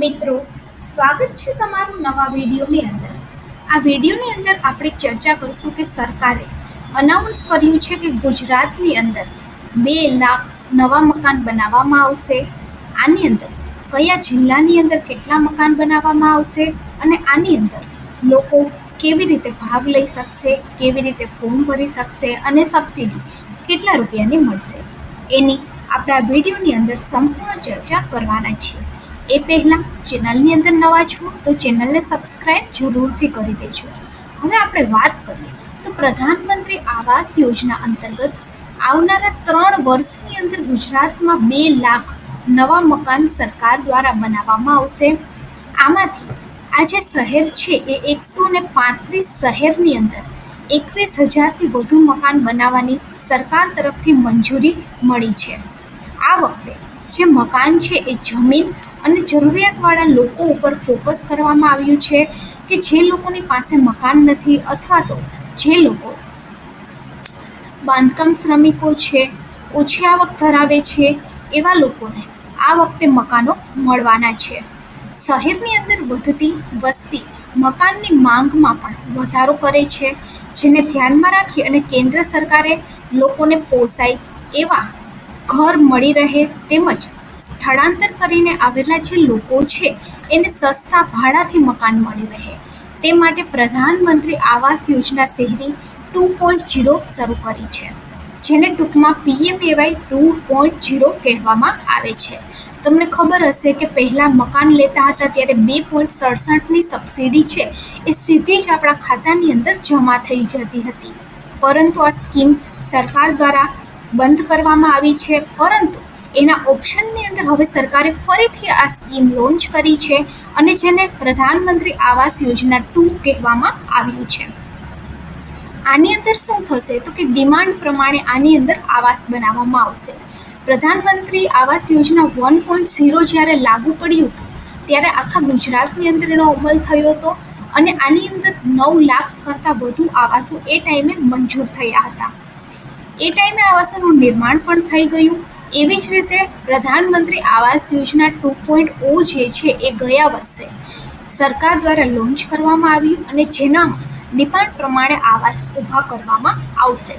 મિત્રો, સ્વાગત છે તમારું નવા વિડીયોની અંદર. આ વિડીયોની અંદર આપણે ચર્ચા કરીશું કે સરકારે અનાઉન્સ કર્યું છે કે ગુજરાતની અંદર બે લાખ નવા મકાન બનાવવામાં આવશે. આની અંદર કયા જિલ્લાની અંદર કેટલા મકાન બનાવવામાં આવશે અને આની અંદર લોકો કેવી રીતે ભાગ લઈ શકશે, કેવી રીતે ફોર્મ ભરી શકશે અને સબસિડી કેટલા રૂપિયાની મળશે. એની આપણા વિડીયોની અંદર સંપૂર્ણ ચર્ચા કરવાના છીએ. એ પહેલાં ચેનલની અંદર નવા છો તો ચેનલને સબસ્ક્રાઈબ જરૂરથી કરી દેજો. હવે આપણે વાત કરીએ તો પ્રધાનમંત્રી આવાસ યોજના અંતર્ગત આવનારા ત્રણ વર્ષની અંદર ગુજરાતમાં બે લાખ નવા મકાન સરકાર દ્વારા બનાવવામાં આવશે. આમાંથી આ જે શહેર છે એ એકસો ને પાંત્રીસ શહેરની અંદર એકવીસ હજારથી વધુ મકાન બનાવવાની સરકાર તરફથી મંજૂરી મળી છે. આ વખતે જે મકાન છે એ જમીન અને જરૂરિયાતવાળા લોકો ઉપર ફોકસ કરવામાં આવ્યું છે કે જે લોકોની પાસે મકાન નથી અથવા તો જે લોકો બાંધકામ શ્રમિકો છે, ઓછી આવક ધરાવે છે, એવા લોકોને આ વખતે મકાનો મળવાના છે. શહેરની અંદર વધતી વસ્તી મકાનની માંગમાં પણ વધારો કરે છે, જેને ધ્યાનમાં રાખી અને કેન્દ્ર સરકારે લોકોને પોસાય એવા ઘર મળી રહે તેમજ સ્થળાંતર કરીને આવેલા જે લોકો છે, એને સસ્તા ભાડાથી મકાન મળી રહે. તે માટે પ્રધાનમંત્રી આવાસ યોજના શહેરી ટુ પોઈન્ટ જીરો શરૂ કરી છે, જેને ટૂંકમાં પીએમએવાય ટુ પોઈન્ટ જીરો કહેવામાં આવે છે. તમને ખબર હશે કે પહેલાં મકાન લેતા હતા ત્યારે બે પોઈન્ટ સડસઠની સબસિડી છે, એ સીધી જ આપણા ખાતાની અંદર જમા થઈ જતી હતી. પરંતુ આ સ્કીમ સરકાર દ્વારા બંધ કરવામાં આવી છે, પરંતુ એના ઓપ્શનની અંદર હવે સરકારે ફરીથી આ સ્કીમ લોન્ચ કરી છે અને જેને પ્રધાનમંત્રી આવાસ યોજના ટુ કહેવામાં આવ્યું છે. આની અંદર શું થશે? તો કે ડિમાન્ડ પ્રમાણે આની અંદર આવાસ બનાવવામાં આવશે. પ્રધાનમંત્રી Awas Yojana one point zero જ્યારે લાગુ પડ્યું હતું, ત્યારે આખા ગુજરાતની અંદર એનો અમલ થયો હતો અને આની અંદર નવ લાખ કરતાં વધુ આવાસો એ ટાઈમે મંજૂર થયા હતા. એ ટાઈમે આવાસોનું નિર્માણ પણ થઈ ગયું. એવી જ રીતે પ્રધાનમંત્રી આવાસ યોજના ટુ પોઈન્ટ ઓ જે છે એ ગયા વર્ષે સરકાર દ્વારા લોન્ચ કરવામાં આવ્યું અને જેનામાં ડિમાન્ડ પ્રમાણે આવાસ ઊભા કરવામાં આવશે.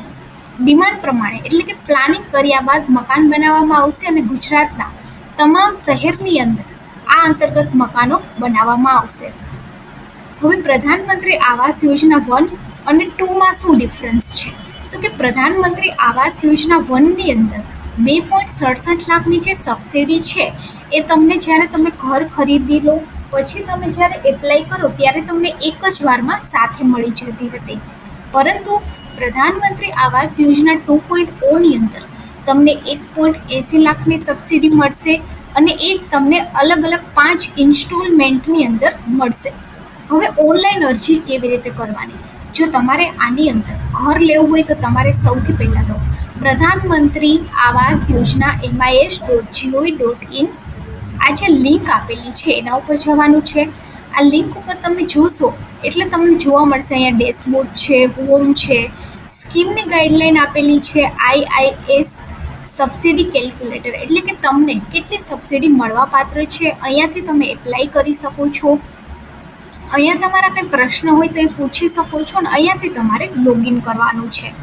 ડિમાન્ડ પ્રમાણે એટલે કે પ્લાનિંગ કર્યા બાદ મકાન બનાવવામાં આવશે અને ગુજરાતના તમામ શહેરની અંદર આ અંતર્ગત મકાનો બનાવવામાં આવશે. હવે પ્રધાનમંત્રી આવાસ યોજના વન અને ટુમાં શું ડિફરન્સ છે? તો કે પ્રધાનમંત્રી આવાસ યોજના વનની અંદર બે પોઈન્ટ સડસઠ લાખની જે સબસિડી છે, એ તમને જ્યારે તમે ઘર ખરીદી લો, પછી તમે જ્યારે એપ્લાય કરો, ત્યારે તમને એક જ વારમાં સાથે મળી જતી હતી. પરંતુ પ્રધાનમંત્રી આવાસ યોજના ટુ પોઈન્ટ ઓની અંદર તમને એક પોઈન્ટ એંસી લાખની સબસિડી મળશે અને એ તમને અલગ અલગ પાંચ ઇન્સ્ટોલમેન્ટની અંદર મળશે. હવે ઓનલાઈન અરજી કેવી રીતે કરવાની? જો તમારે આની અંદર ઘર લેવું હોય તો તમારે સૌથી પહેલાં તો Pradhan Mantri Awas Yojana MIS dot gov dot in આ જે લિંક આપેલી છે, એના ઉપર જવાનું છે. આ લિંક ઉપર તમે જોશો, એટલે તમને જોવા મળશે અહીંયા ડેશબોર્ડ છે, હોમ છે, સ્કીમની ગાઈડલાઈન આપેલી છે આઈઆઈએસ સબસિડી કેલ્ક્યુલેટર. એટલે કે તમને કેટલી સબસિડી મળવાપાત્ર છે, અહીંયાથી તમે એપ્લાય કરી શકો છો. અહીંયા તમારા કંઈ પ્રશ્ન હોય તો એ પૂછી શકો છો અને અહીંયાથી તમારે લોગિન કરવાનું છે.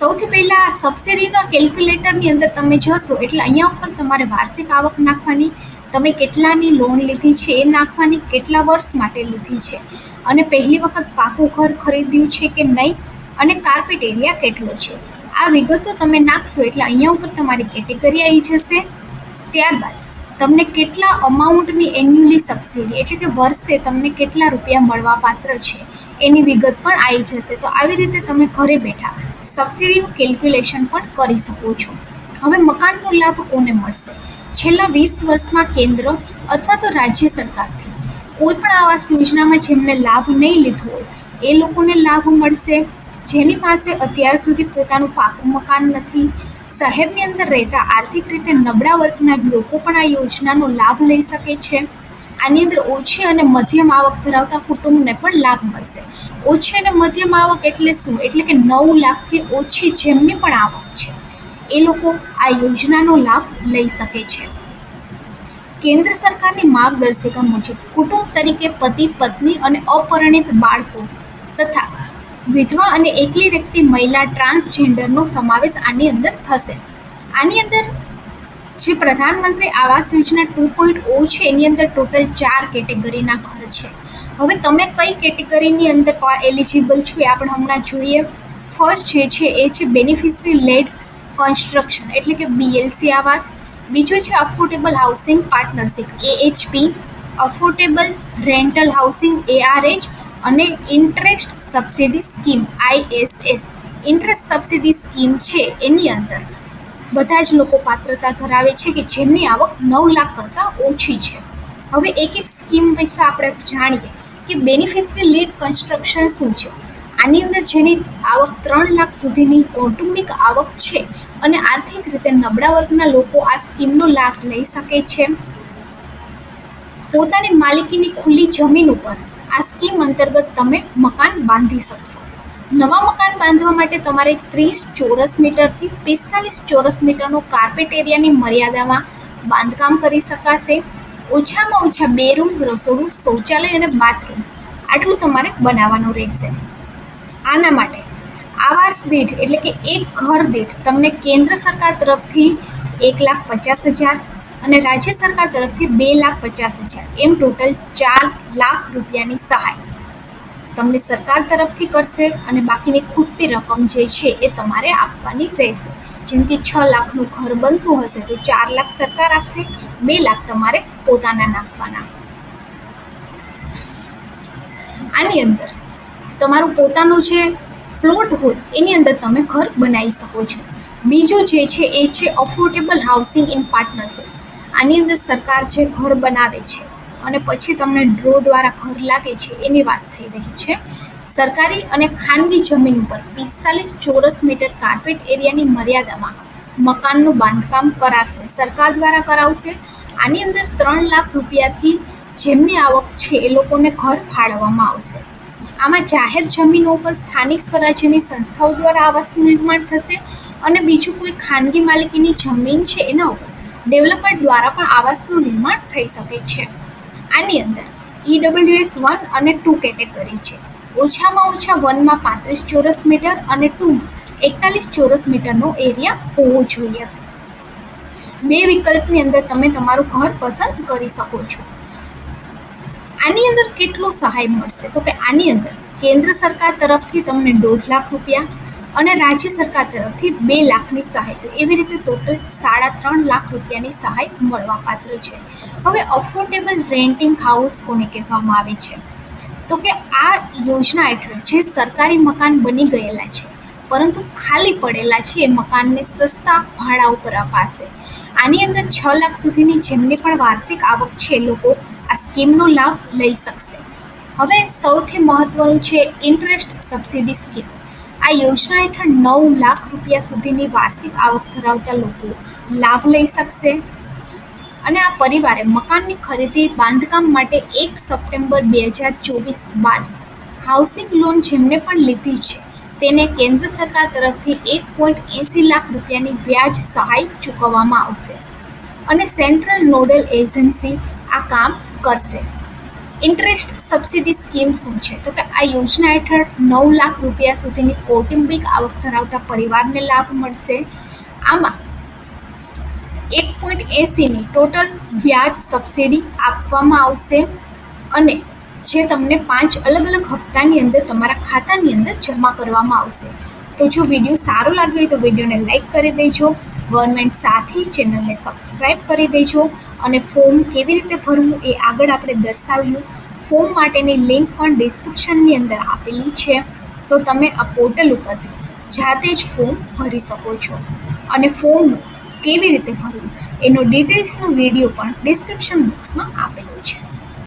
સૌથી પહેલાં સબસિડીના કેલ્ક્યુલેટરની અંદર તમે જશો, એટલે અહીંયા ઉપર તમારે વાર્ષિક આવક નાખવાની, તમે કેટલાની લોન લીધી છે એ નાખવાની, કેટલા વર્ષ માટે લીધી છે, અને પહેલી વખત પાકું ઘર ખરીદ્યું છે કે નહીં, અને કાર્પેટ એરિયા કેટલો છે. આ વિગતો તમે નાખશો એટલે અહીંયા ઉપર તમારી કેટેગરી આવી જશે. ત્યારબાદ, તમને કેટલા અમાઉન્ટની એન્યુઅલી સબસિડી એટલે કે વર્ષે તમને કેટલા રૂપિયા મળવાપાત્ર છે એની વિગત પણ આવી જશે. તો આવી રીતે તમે ઘરે બેઠા સબસિડીનું કેલ્ક્યુલેશન પણ કરી શકો છો. હવે મકાનનો લાભ કોને મળશે? છેલ્લા વીસ વર્ષમાં કેન્દ્ર અથવા તો રાજ્ય સરકારથી. કોઈ પણ આવાસ યોજનામાં જેમને લાભ નહીં લીધો હોય, એ લોકોને લાભ મળશે. જેની પાસે અત્યાર સુધી પોતાનું પાકું મકાન નથી. શહેરની અંદર રહેતા આર્થિક રીતે નબળા વર્ગના લોકો પણ આ યોજનાનો લાભ લઈ શકે છે. આની અંદર ઓછી અને મધ્યમ આવક ધરાવતા કુટુંબને પણ લાભ મળશે. ઓછી અને મધ્યમ આવક એટલે શું? એટલે કે નવ લાખથી ઓછી જેમની પણ આવક છે, એ લોકો આ યોજનાનો લાભ લઈ શકે છે. કેન્દ્ર સરકારની માર્ગદર્શિકા મુજબ કુટુંબ તરીકે પતિ, પત્ની અને અપરિણિત બાળકો તથા વિધવા અને એકલી વ્યક્તિ મહિલા ટ્રાન્સજેન્ડરનો સમાવેશ આની અંદર થશે. આની અંદર જે પ્રધાનમંત્રી આવાસ યોજના ટુ પોઈન્ટ ઓ છે, એની અંદર ટોટલ ચાર કેટેગરીના ઘર છે. હવે તમે કઈ કેટેગરીની અંદર એલિજિબલ છો એ આપણે હમણાં જોઈએ. ફર્સ્ટ જે છે, એ છે બેનિફિશરી લેડ કન્સ્ટ્રક્શન એટલે કે બીએલસી આવાસ. બીજું છે affordable housing partnership AHP affordable rental housing ARH અને interest subsidy scheme ISS interest subsidy scheme છે એની અંદર. બધા જ લોકો પાત્રતા ધરાવે છે કે જેમની આવક નવ લાખ કરતાં ઓછી છે. હવે એક એક સ્કીમ વિશે આપણે જાણીએ કે બેનિફિશરી લીડ કન્સ્ટ્રક્શન શું છે? આની અંદર જેની આવક ત્રણ લાખ સુધીની કૌટુંબિક આવક છે અને આર્થિક રીતે નબળા વર્ગના લોકો આ સ્કીમનો લાભ લઈ શકે છે. પોતાની માલિકીની ખુલ્લી જમીન ઉપર આ સ્કીમ અંતર્ગત તમે મકાન બાંધી શકશો. નવા મકાન બાંધવા માટે તમારે ત્રીસ ચોરસ મીટરથી પિસ્તાલીસ ચોરસ મીટરનું કાર્પેટ એરિયાની મર્યાદામાં બાંધકામ કરી શકાશે. ઓછામાં ઓછા બે રૂમ, રસોડું, શૌચાલય અને બાથરૂમ આટલું તમારે બનાવવાનું રહેશે. આના માટે આવાસ દીઠ એટલે કે એક ઘર દીઠ તમને કેન્દ્ર સરકાર તરફથી એક લાખ પચાસ હજાર અને રાજ્ય સરકાર તરફથી બે લાખ પચાસ હજાર. એમ ટોટલ ચાર લાખ રૂપિયાની સહાય. તમને સરકાર તરફથી કરશે અને બાકીની ખૂટતી રકમ જે છે એ તમારે આપવાની રહેશે. જેમ કે છ લાખનું ઘર બનતું હશે તો ચાર લાખ સરકાર આપશે, બે લાખ તમારે પોતાના નાખવાના. આની અંદર તમારું પોતાનું જે પ્લોટ હોય, એની અંદર તમે ઘર બનાવી શકો છો. બીજું જે છે એ છે અફોર્ડેબલ હાઉસિંગ ઇન પાર્ટનરશિપ આની અંદર સરકાર જે ઘર બનાવે છે અને પછી તમને ડ્રો દ્વારા ઘર લાગે છે એની વાત થઈ રહી છે. સરકારી અને ખાનગી જમીન ઉપર પિસ્તાલીસ ચોરસ મીટર કાર્પેટ એરિયાની મર્યાદામાં મકાનનું બાંધકામ કરાશે. સરકાર દ્વારા કરાવશે. આની અંદર ત્રણ લાખ રૂપિયાથી જેમની આવક છે એ લોકોને ઘર ફાળવવામાં આવશે. આમાં જાહેર જમીનો ઉપર સ્થાનિક સ્વરાજ્યની સંસ્થાઓ દ્વારા આવાસનું નિર્માણ થશે અને બીજું કોઈ ખાનગી માલિકીની જમીન છે એના ઉપર ડેવલપર દ્વારા પણ આવાસનું નિર્માણ થઈ શકે છે. આની અંદર ઈડબ્લ્યુએસ વન અને ટુ કેટેગરી છે. ઓછામાં ઓછા વનમાં પાંત્રીસ ચોરસ મીટર અને ટુમાં એકતાલીસ ચોરસ મીટરનો એરિયા હોવો જોઈએ. બે વિકલ્પની અંદર તમે તમારું ઘર પસંદ કરી શકો છો. આની અંદર કેટલું સહાય મળશે? તો કે આની અંદર કેન્દ્ર સરકાર તરફથી તમને દોઢ લાખ રૂપિયા અને રાજ્ય સરકાર તરફથી બે લાખની સહાય. તો એવી રીતે ટોટલ સાડા ત્રણ લાખ રૂપિયાની સહાય મળવાપાત્ર છે. હવે અફોર્ડેબલ રેન્ટિંગ હાઉસ કોને કહેવામાં આવે છે? તો કે આ યોજના હેઠળ જે સરકારી મકાન બની ગયેલા છે, પરંતુ ખાલી પડેલા છે એ મકાનને સસ્તા ભાડા ઉપર અપાશે. આની અંદર છ લાખ સુધીની જેમની પણ વાર્ષિક આવક છે, લોકો આ સ્કીમનો લાભ લઈ શકશે. હવે સૌથી મહત્વનું છે ઇન્ટરેસ્ટ સબસિડી સ્કીમ આ યોજના હેઠળ નવ લાખ રૂપિયા સુધીની વાર્ષિક આવક ધરાવતા લોકો લાભ લઈ શકશે. અને આ પરિવારે મકાનની ખરીદી બાંધકામ માટે એક સપ્ટેમ્બર બે હજાર ચોવીસ બાદ હાઉસિંગ લોન જેમને પણ લીધી છે, તેને કેન્દ્ર સરકાર તરફથી એક પોઈન્ટ એંસી લાખ રૂપિયાની વ્યાજ સહાય ચૂકવવામાં આવશે. અને સેન્ટ્રલ નોડલ એજન્સી આ કામ કરશે. ઇન્ટરેસ્ટ સબસિડી સ્કીમ શું છે? તો કે આ યોજના હેઠળ નવ લાખ રૂપિયા સુધીની કૌટુંબિક આવક ધરાવતા પરિવારને લાભ મળશે. આમાં એક પોઈન્ટ એંસીની ટોટલ વ્યાજ સબસિડી આપવામાં આવશે અને જે તમને પાંચ અલગ અલગ હપ્તાની અંદર તમારા ખાતાની અંદર જમા કરવામાં આવશે. તો જો વીડિયો સારો લાગ્યો હોય તો વિડીયોને લાઇક કરી દેજો. ગવર્મેન્ટ સાથી ચેનલને સબસ્ક્રાઈબ કરી દેજો. અને ફોર્મ કેવી રીતે ભરવું એ આગળ આપણે દર્શાવ્યું. ફોર્મ માટેની લિંક પણ ડિસ્ક્રિપ્શનની અંદર આપેલી છે. તો તમે આ પોર્ટલ ઉપરથી જાતે જ ફોર્મ ભરી શકો છો. અને ફોર્મ કેવી રીતે ભરવું એનો ડિટેલ્સનો વીડિયો પણ ડિસ્ક્રિપ્શન બોક્સમાં આપેલો છે.